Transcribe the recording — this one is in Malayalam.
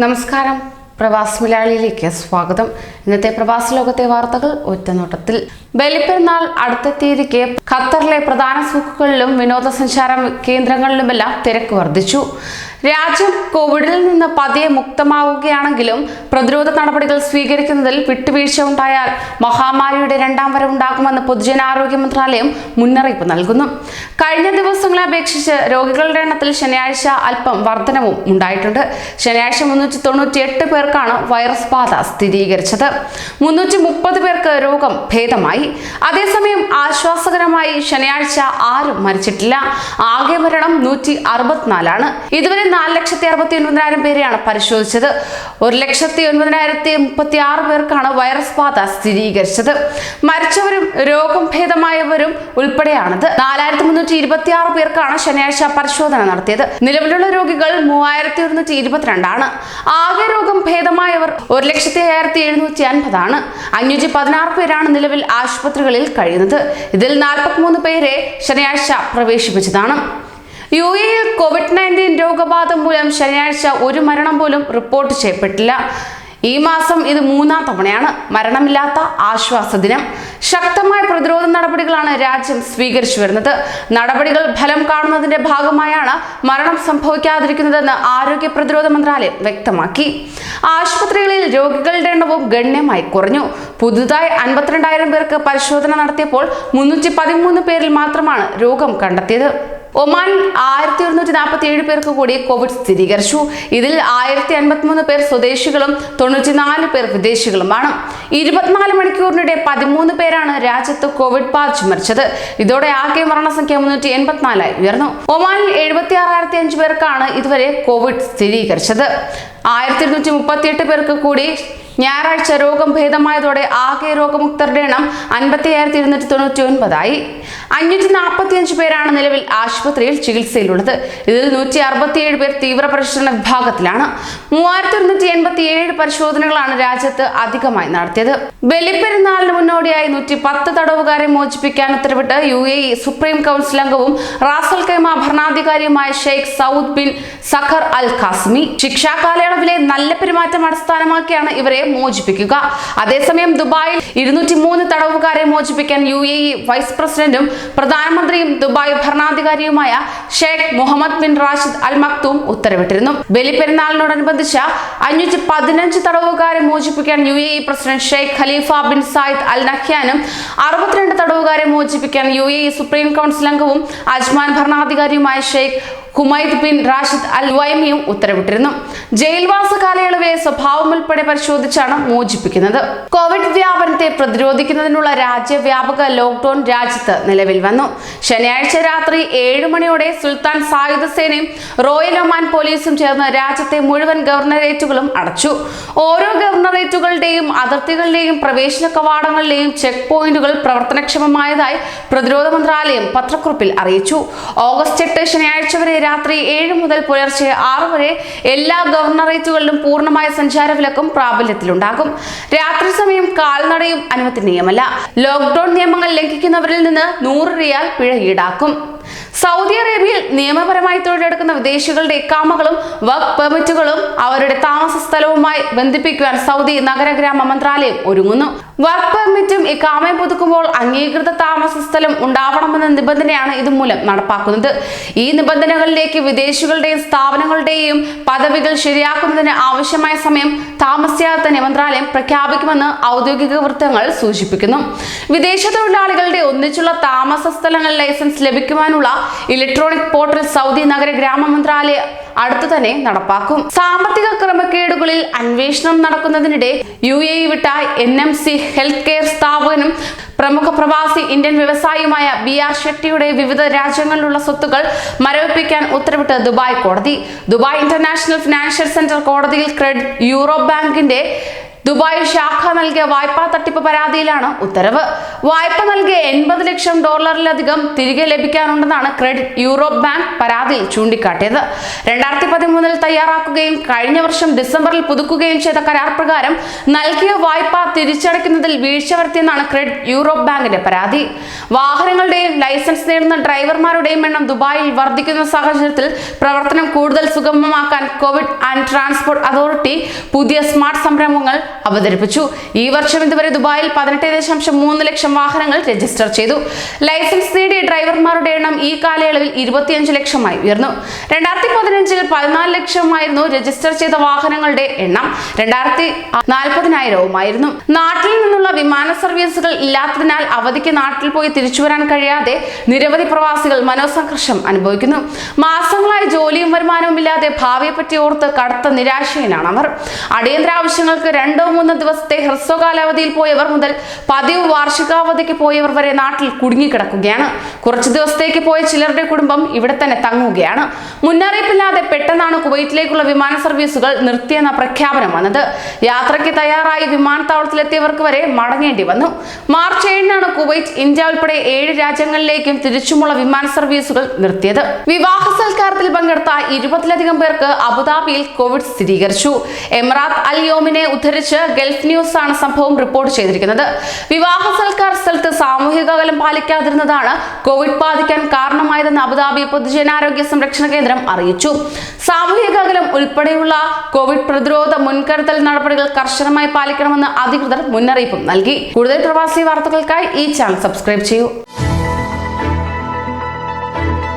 നമസ്കാരം. പ്രവാസ് മലയാളിയിലേക്ക് സ്വാഗതം. ഇന്നത്തെ പ്രവാസ ലോകത്തെ വാർത്തകൾ ഒറ്റനോട്ടത്തിൽ. ബലിപ്പെരുന്നാൾ അടുത്തെത്തിയിരിക്കെ ഖത്തറിലെ പ്രധാന സൂക്കുകളിലും വിനോദസഞ്ചാര കേന്ദ്രങ്ങളിലുമെല്ലാം തിരക്ക് വർദ്ധിച്ചു. രാജ്യം കോവിഡിൽ നിന്ന് പതിയെ മുക്തമാവുകയാണെങ്കിലും പ്രതിരോധ നടപടികൾ സ്വീകരിക്കുന്നതിൽ വിട്ടുവീഴ്ച ഉണ്ടായാൽ മഹാമാരിയുടെ രണ്ടാം വരവുണ്ടാകുമെന്ന് പൊതുജനാരോഗ്യ മന്ത്രാലയം മുന്നറിയിപ്പ് നൽകുന്നു. കഴിഞ്ഞ ദിവസങ്ങളെ അപേക്ഷിച്ച് രോഗികളുടെ എണ്ണത്തിൽ ശനിയാഴ്ച അല്പം വർധനവും ഉണ്ടായിട്ടുണ്ട്. ശനിയാഴ്ച മുന്നൂറ്റി തൊണ്ണൂറ്റി എട്ട് പേർക്കാണ് വൈറസ് ബാധ സ്ഥിരീകരിച്ചത്. മുന്നൂറ്റി മുപ്പത് പേർക്ക് രോഗം ഭേദമായി. അതേസമയം ആശ്വാസകരമായി ശനിയാഴ്ച ആരും മരിച്ചിട്ടില്ല. ആകെ മരണം നൂറ്റി അറുപത്തിനാലാണ് ഇതുവരെ നാല് ലക്ഷത്തി അറുപത്തി ഒൻപതിനായിരം പേരെയാണ് പരിശോധിച്ചത്. ഒരു ലക്ഷത്തി ഒൻപതിനായിരത്തി മുപ്പത്തി ആറ് പേർക്കാണ് വൈറസ് ബാധ സ്ഥിരീകരിച്ചത്. മരിച്ചവരും രോഗം ഭേദമായവരും ഉൾപ്പെടെയാണിത്. നാലായിരത്തി മുന്നൂറ്റി ഇരുപത്തി ആറ് പേർക്കാണ് ശനിയാഴ്ച പരിശോധന നടത്തിയത്. നിലവിലുള്ള രോഗികൾ മൂവായിരത്തി ഒരുന്നൂറ്റി ഇരുപത്തിരണ്ടാണ് ആകെ രോഗം ഭേദമായവർ ഒരു ലക്ഷത്തി അയ്യായിരത്തി എഴുന്നൂറ്റി അൻപതാണ് അഞ്ഞൂറ്റി പതിനാറ് പേരാണ് നിലവിൽ ആശുപത്രികളിൽ കഴിയുന്നത്. ഇതിൽ നാൽപ്പത്തിമൂന്ന് പേരെ ശനിയാഴ്ച പ്രവേശിപ്പിച്ചതാണ്. യു എയിൽ കോവിഡ് നയന്റീൻ രോഗബാധ മൂലം ശനിയാഴ്ച ഒരു മരണം പോലും റിപ്പോർട്ട് ചെയ്യപ്പെട്ടില്ല. ഈ മാസം ഇത് മൂന്നാം തവണയാണ്. മരണമില്ലാത്ത ആശ്വാസ ദിനം. ശക്തമായ പ്രതിരോധ നടപടികളാണ് രാജ്യം സ്വീകരിച്ചു വരുന്നത്. നടപടികൾ ഫലം കാണുന്നതിന്റെ ഭാഗമായാണ് മരണം സംഭവിക്കാതിരിക്കുന്നതെന്ന് ആരോഗ്യ പ്രതിരോധ മന്ത്രാലയം വ്യക്തമാക്കി. ആശുപത്രികളിൽ രോഗികളുടെ എണ്ണവും ഗണ്യമായി കുറഞ്ഞു. പുതുതായി അൻപത്തിരണ്ടായിരം പേർക്ക് പരിശോധന നടത്തിയപ്പോൾ മുന്നൂറ്റി പേരിൽ മാത്രമാണ് രോഗം കണ്ടെത്തിയത്. ഒമാനിൽ ആയിരത്തി ഒരുന്നൂറ്റി നാൽപ്പത്തി ഏഴ് പേർക്ക് കൂടി കോവിഡ് സ്ഥിരീകരിച്ചു. ഇതിൽ ആയിരത്തി അൻപത്തിമൂന്ന് പേർ സ്വദേശികളും തൊണ്ണൂറ്റിനാല് പേർ വിദേശികളുമാണ്. ഇരുപത്തിനാല് മണിക്കൂറിനിടെ പതിമൂന്ന് പേരാണ് രാജ്യത്ത് കോവിഡ് ബാധിച്ച് മരിച്ചത്. ഇതോടെ ആകെ മരണസംഖ്യ മുന്നൂറ്റി എൺപത്തിനാലായി ഉയർന്നു. ഒമാനിൽ എഴുപത്തി ആറായിരത്തി അഞ്ച് പേർക്കാണ് ഇതുവരെ കോവിഡ് സ്ഥിരീകരിച്ചത്. ആയിരത്തി ഇരുന്നൂറ്റി മുപ്പത്തിയെട്ട് പേർക്ക് കൂടി ഞായറാഴ്ച രോഗം ഭേദമായതോടെ ആകെ രോഗമുക്തരുടെ എണ്ണം അൻപത്തി ആയിരത്തി ഇരുന്നൂറ്റി തൊണ്ണൂറ്റി ഒൻപതായി അഞ്ഞൂറ്റി നാൽപ്പത്തി അഞ്ച് പേരാണ് നിലവിൽ ആശുപത്രിയിൽ ചികിത്സയിലുള്ളത്. ഇതിൽ നൂറ്റി അറുപത്തിയേഴ് പേർ തീവ്രപരിശോധന വിഭാഗത്തിലാണ്. മൂവായിരത്തി ഒരുന്നൂറ്റി എൺപത്തി ഏഴ് പരിശോധനകളാണ് രാജ്യത്ത് അധികമായി നടത്തിയത്. ബലിപ്പെരുന്നാളിന് മുന്നോടിയായി നൂറ്റി പത്ത് തടവുകാരെ മോചിപ്പിക്കാൻ ഉത്തരവിട്ട് യു എ സുപ്രീം കൗൺസിൽ അംഗവും Ras al Khaimah ഭരണാധികാരിയുമായ Sheikh Saud bin Saqr al Qasimi ശിക്ഷാ കാലയളവിലെ നല്ല പെരുമാറ്റം അടിസ്ഥാനമാക്കിയാണ് ഇവരെ മോചിപ്പിക്കുക. അതേസമയം ദുബായിൽ ഇരുന്നൂറ്റി മൂന്ന് തടവുകാരെ മോചിപ്പിക്കാൻ യു എ വൈസ് പ്രസിഡന്റും പ്രധാനമന്ത്രിയും Dubai ഭരണാധികാരിയുമായ Sheikh Mohammed bin Rashid al Maktoum ഉത്തരവിട്ടിരുന്നു. ബലിപ്പെരുന്നാളിനോടനുബന്ധിച്ച് അഞ്ഞൂറ്റി പതിനഞ്ച് തടവുകാരെ മോചിപ്പിക്കാൻ U A E president Sheikh Khalifa bin Zayed al നഹ്യാനും അറുപത്തിരണ്ട് തടവുകാരെ മോചിപ്പിക്കാൻ U A E supreme council അംഗവും Ajman ഭരണാധികാരിയുമായ Sheikh Humaid bin Rashid al വൈമിയും ഉത്തരവിട്ടിരുന്നു. ജയിൽവാസ കാലയളവിലെ സ്വഭാവം ഉൾപ്പെടെ പരിശോധിച്ചാണ് മോചിപ്പിക്കുന്നത്. കോവിഡ് വ്യാപനത്തെ പ്രതിരോധിക്കുന്നതിനുള്ള രാജ്യവ്യാപക ലോക്ഡൌൺ രാജ്യത്ത് നിലവിൽ വന്നു. ശനിയാഴ്ച രാത്രി ഏഴ് മണിയോടെ സുൽത്താൻ സായുധ സേനയും റോയൽ ഒമാൻ പോലീസും ചേർന്ന് രാജ്യത്തെ മുഴുവൻ ഗവർണറേറ്റുകളും അടച്ചു. ഓരോ ഗവർണറേറ്റുകളുടെയും അതിർത്തികളുടെയും പ്രവേശന കവാടങ്ങളിലെയും ചെക്ക് പോയിന്റുകൾ പ്രവർത്തനക്ഷമമായതായി പ്രതിരോധ മന്ത്രാലയം പത്രക്കുറിപ്പിൽ അറിയിച്ചു. ഓഗസ്റ്റ് എട്ട് ശനിയാഴ്ച വരെ രാത്രി ഏഴ് മുതൽ പുലർച്ചെ ആറ് വരെ എല്ലാ ഗവർണറേറ്റുകളിലും പൂർണമായ സഞ്ചാര വിലക്കും പ്രാബല്യത്തിലുണ്ടാകും. രാത്രി സമയം കാൽനടയും അനുവദനീയമല്ല ലോക്ക്ഡൌൺ നിയമങ്ങൾ ലംഘിക്കുന്നവരിൽ നിന്ന് നൂറ് റിയാൽ പിഴ ഈടാക്കും. സൗദി അറേബ്യയിൽ നിയമപരമായി തൊഴിലെടുക്കുന്ന വിദേശികളുടെ ഇക്കാമകളും വർക്ക് പെർമിറ്റുകളും അവരുടെ താമസ സ്ഥലവുമായി ബന്ധിപ്പിക്കുവാൻ സൗദി നഗരഗ്രാമ മന്ത്രാലയം ഒരുങ്ങുന്നു. വർക്ക് പെർമിറ്റും ഇക്കാമയും പുതുക്കുമ്പോൾ അംഗീകൃത താമസ സ്ഥലം ഉണ്ടാവണമെന്ന നിബന്ധനയാണ് ഇതുമൂലം നടപ്പാക്കുന്നത്. ഈ നിബന്ധനകളിലേക്ക് വിദേശികളുടെയും സ്ഥാപനങ്ങളുടെയും പദവികൾ ശരിയാക്കുന്നതിന് ആവശ്യമായ സമയം താമസിയാതെ തന്നെ മന്ത്രാലയം പ്രഖ്യാപിക്കുമെന്ന് ഔദ്യോഗിക വൃത്തങ്ങൾ സൂചിപ്പിക്കുന്നു. വിദേശ തൊഴിലാളികളുടെ ഒന്നിച്ചുള്ള താമസ സ്ഥലങ്ങൾ ലൈസൻസ് ലഭിക്കുവാനുള്ള ഇലക്ട്രോണിക് പോർട്ടൽ സൗദി നഗര ഗ്രാമ മന്ത്രാലയ അടുത്തു തന്നെ നടപ്പാക്കും. സാമ്പത്തിക ക്രമക്കേടുകളിൽ അന്വേഷണം നടക്കുന്നതിനിടെ യു എ വിട്ട N M C health care സ്ഥാപനം പ്രമുഖ പ്രവാസി ഇന്ത്യൻ വ്യവസായിയുമായ ബി ആർ ഷെട്ടിയുടെ വിവിധ രാജ്യങ്ങളിലുള്ള സ്വത്തുക്കൾ മരവിപ്പിക്കാൻ ഉത്തരവിട്ട് ദുബായ് കോടതി. ദുബായ് ഇന്റർനാഷണൽ ഫിനാൻഷ്യൽ സെന്റർ കോടതിയിൽ ക്രെഡിറ്റ് യൂറോ ബാങ്കിന്റെ ദുബായ് ശാഖ നൽകിയ വായ്പാ തട്ടിപ്പ് പരാതിയിലാണ് ഉത്തരവ്. വായ്പ നൽകിയ എൺപത് ലക്ഷം ഡോളറിലധികം തിരികെ ലഭിക്കാനുണ്ടെന്നാണ് ക്രെഡിറ്റ് യൂറോപ്പ് ബാങ്ക് പരാതിയിൽ ചൂണ്ടിക്കാട്ടിയത്. രണ്ടായിരത്തി പതിമൂന്നിൽ തയ്യാറാക്കുകയും കഴിഞ്ഞ വർഷം ഡിസംബറിൽ പുതുക്കുകയും ചെയ്ത കരാർ പ്രകാരം നൽകിയ വായ്പ തിരിച്ചടയ്ക്കുന്നതിൽ വീഴ്ച വരുത്തിയെന്നാണ് ക്രെഡിറ്റ് യൂറോപ്പ് ബാങ്കിന്റെ പരാതി. വാഹനങ്ങളുടെയും ലൈസൻസ് നേടുന്ന ഡ്രൈവർമാരുടെയും എണ്ണം ദുബായിൽ വർദ്ധിക്കുന്ന സാഹചര്യത്തിൽ പ്രവർത്തനം കൂടുതൽ സുഗമമാക്കാൻ കോവിഡ് ആൻഡ് ട്രാൻസ്പോർട്ട് അതോറിറ്റി പുതിയ സ്മാർട്ട് സംരംഭങ്ങൾ അവതരിപ്പിച്ചു. ഈ വർഷം ഇതുവരെ ദുബായിൽ പതിനെട്ട് ദശാംശം മൂന്ന് ലക്ഷം വാഹനങ്ങൾ രജിസ്റ്റർ ചെയ്തു. ലൈസൻസ് നേടിയ ഡ്രൈവർമാരുടെ എണ്ണം ഈ കാലയളവിൽ ഇരുപത്തിയഞ്ച് ലക്ഷമായി ഉയർന്നു. രണ്ടായിരത്തി പതിനഞ്ചിൽ പതിനാല് ലക്ഷമായിരുന്നു രജിസ്റ്റർ ചെയ്ത വാഹനങ്ങളുടെ എണ്ണം. രണ്ടായിരത്തി നാൽപ്പതിനായിരവുമായിരുന്നു നാട്ടിൽ നിന്നുള്ള വിമാന സർവീസുകൾ ഇല്ലാത്തതിനാൽ അവധിക്ക് നാട്ടിൽ പോയി തിരിച്ചു വരാൻ കഴിയാതെ നിരവധി പ്രവാസികൾ മനോസംഘർഷം അനുഭവിക്കുന്നു. മാസങ്ങളായി ജോലിയും വരുമാനവും ഇല്ലാതെ ഭാവിയെപ്പറ്റി ഓർത്ത് കടുത്ത നിരാശയിലാണ് അവർ. അടിയന്തര ആവശ്യങ്ങൾക്ക് രണ്ടോ മൂന്നോ ദിവസത്തെ ഹ്രസ്വകാലാവധിയിൽ പോയവർ മുതൽ പതിവ് വാർഷികാവധിക്ക് പോയവർ വരെ നാട്ടിൽ കുടുങ്ങിക്കിടക്കുകയാണ്. കുറച്ചു ദിവസത്തേക്ക് പോയ ചിലരുടെ കുടുംബം ഇവിടെ തന്നെ തങ്ങുകയാണ്. മുന്നറിയിപ്പില്ലാതെ പെട്ടെന്നാണ് കുവൈറ്റിലേക്കുള്ള വിമാന സർവീസുകൾ നിർത്തിയെന്ന പ്രഖ്യാപനം വന്നത്. യാത്രയ്ക്ക് തയ്യാറായി വിമാനത്താവളത്തിലെത്തിയവർക്ക് വരെ മടങ്ങേണ്ടി വന്നു. മാർച്ച് ഏഴിനാണ് കുവൈറ്റ് ഇന്ത്യ ഉൾപ്പെടെ ഏഴ് രാജ്യങ്ങളിലേക്കും തിരിച്ചുമുള്ള വിമാന സർവീസുകൾ നിർത്തിയത്. വിവാഹ സൽക്കാരത്തിൽ പങ്കെടുത്ത ഇരുപതിലധികം പേർക്ക് അബുദാബിയിൽ കോവിഡ് സ്ഥിരീകരിച്ചു. എമിറാത്ത് അൽ യോമിനെ ഉദ്ധരിച്ച് ഗൾഫ് ന്യൂസ് ആണ് സംഭവം റിപ്പോർട്ട് ചെയ്തിരിക്കുന്നത്. വിവാഹ സൽക്കാർ സ്ഥലത്ത് സാമൂഹിക അകലം പാലിക്കാതിരുന്നതാണ് കോവിഡ് ബാധിക്കാൻ കാരണമായതെന്ന് അബുദാബി പൊതുജനാരോഗ്യ സംരക്ഷണ കേന്ദ്രം അറിയിച്ചു. സാമൂഹിക അകലം ഉൾപ്പെടെയുള്ള കോവിഡ് പ്രതിരോധ മുൻകരുതൽ നടപടികൾ കർശനമായി പാലിക്കണമെന്ന് അധികൃതർ മുന്നറിയിപ്പും നൽകി. കൂടുതൽ പ്രവാസി വാർത്തകൾക്കായി ഈ ചാനൽ സബ്സ്ക്രൈബ് ചെയ്യൂ.